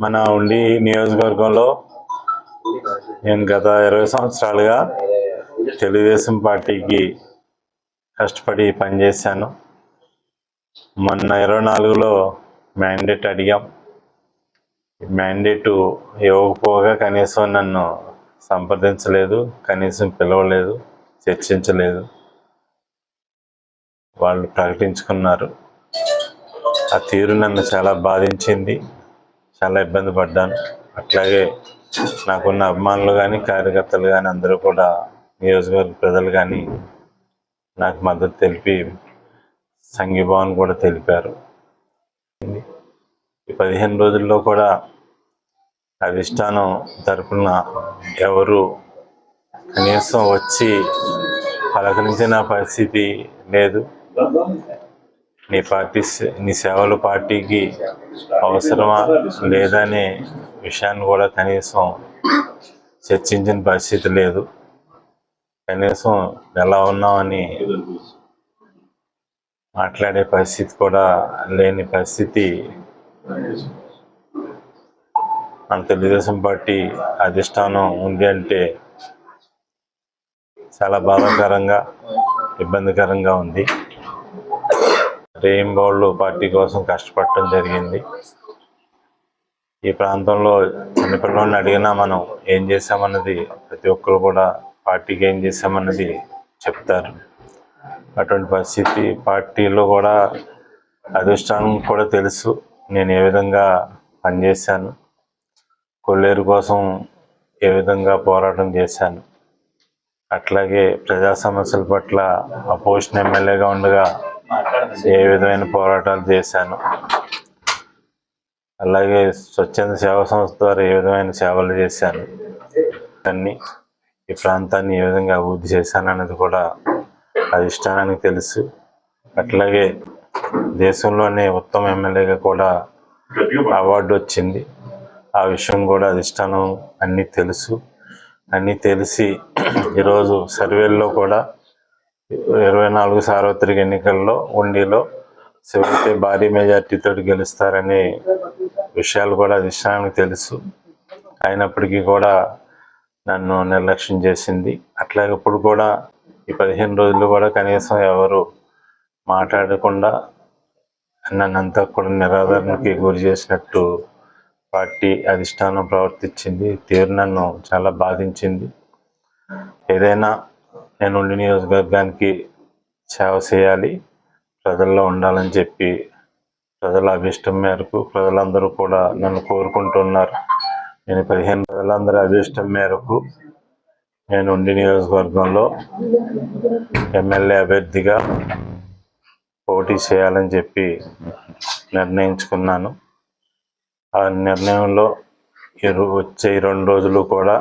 మన ఉండి నియోజకవర్గంలో నేను గత ఇరవై సంవత్సరాలుగా తెలుగుదేశం పార్టీకి కష్టపడి పనిచేశాను. మొన్న ఇరవై నాలుగులో మ్యాండేట్ అడిగాం. మ్యాండేట్ ఇవ్వకపోగా కనీసం నన్ను సంప్రదించలేదు కనీసం పిలవలేదు చర్చించలేదు. వాళ్ళు ప్రకటించుకున్నారు. ఆ తీరు నన్ను చాలా బాధించింది చాలా ఇబ్బంది పడ్డాను. అట్లాగే నాకున్న అభిమానులు కానీ కార్యకర్తలు కానీ అందరూ కూడా నియోజకవర్గ ప్రజలు కానీ నాకు మద్దతు తెలిపి సంఘీభావం కూడా తెలిపారు. ఈ పదిహేను రోజుల్లో కూడా అధిష్టానం తరపున ఎవరు కనీసం వచ్చి పలకరించిన పరిస్థితి లేదు. నీ పార్టీ నీ సేవలు పార్టీకి అవసరమా లేదనే విషయాన్ని కూడా కనీసం చర్చించిన పరిస్థితి లేదు. కనీసం ఎలా ఉన్నామని మాట్లాడే పరిస్థితి కూడా లేని పరిస్థితి మన తెలుగుదేశం పార్టీ అధిష్టానం ఉంది అంటే చాలా బాధాకరంగా ఇబ్బందికరంగా ఉంది. రేయింబౌళ్ళు పార్టీ కోసం కష్టపడటం జరిగింది. ఈ ప్రాంతంలో చిన్నపిల్లల్ని అడిగినా మనం ఏం చేశామన్నది ప్రతి ఒక్కరు కూడా పార్టీకి ఏం చేశామన్నది చెప్తారు. అటువంటి పరిస్థితి పార్టీలో కూడా అధిష్టానం కూడా తెలుసు. నేను ఏ విధంగా పనిచేశాను కొల్లేరు కోసం ఏ విధంగా పోరాటం చేశాను. అట్లాగే ప్రజా సమస్యల పట్ల అపోజిషన్ ఎమ్మెల్యేగా ఉండగా ఏ విధమైన పోరాటాలు చేశాను. అలాగే స్వచ్ఛంద సేవా సంస్థ ద్వారా ఏ విధమైన సేవలు చేశాను. అన్ని ఈ ప్రాంతాన్ని ఏ విధంగా అభివృద్ధి చేశాను అన్నది కూడా అధిష్టానానికి తెలుసు. అట్లాగే దేశంలోనే ఉత్తమ ఎమ్మెల్యేగా కూడా అవార్డు వచ్చింది. ఆ విషయం కూడా అధిష్టానం అన్నీ తెలుసు. అన్నీ తెలిసి ఈరోజు సర్వేల్లో కూడా ఇరవై నాలుగు సార్వత్రిక ఎన్నికల్లో ఉండిలో శివైతే భారీ మెజార్టీతో గెలుస్తారనే విషయాలు కూడా అధిష్టానానికి తెలుసు. అయినప్పటికీ కూడా నన్ను నిర్లక్ష్యం చేసింది. అట్లాగే ఇప్పుడు కూడా ఈ పదిహేను రోజులు కూడా కనీసం ఎవరు మాట్లాడకుండా నన్నంతా కూడా నిరాదరణకి గురి చేసినట్టు పార్టీ అధిష్టానం ప్రవర్తించింది. తీరు నన్ను చాలా బాధించింది. ఏదైనా నేను ఉండి నియోజకవర్గానికి సేవ చేయాలి. ప్రజల్లో ఉండాలని చెప్పి ప్రజల అభిష్టం మేరకు ప్రజలందరూ కూడా నన్ను కోరుకుంటున్నారు. నేను పదిహేను ప్రజలందరి అభిష్టం మేరకు నేను ఉండి నియోజకవర్గంలో ఎమ్మెల్యే అభ్యర్థిగా పోటీ చేయాలని చెప్పి నిర్ణయించుకున్నాను. ఆ నిర్ణయంలో వచ్చే రెండు రోజులు కూడా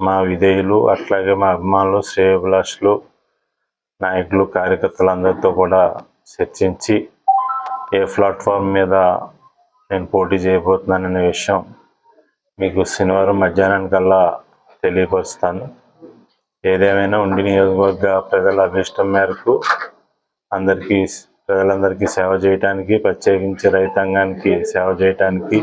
మా విధేయులు అట్లాగే మా అభిమానులు శ్రేయభిలాషులు నాయకులు కార్యకర్తలందరితో కూడా చర్చించి ఏ ప్లాట్ఫామ్ మీద నేను పోటీ చేయబోతున్నాననే విషయం మీకు శనివారం మధ్యాహ్నానికల్లా తెలియపరుస్తాను. ఏదేమైనా ఉండి నియోజకవర్గ ప్రజల అభిష్టం మేరకు అందరికీ ప్రజలందరికీ సేవ చేయటానికి ప్రత్యేకించి రైతాంగానికి సేవ చేయటానికి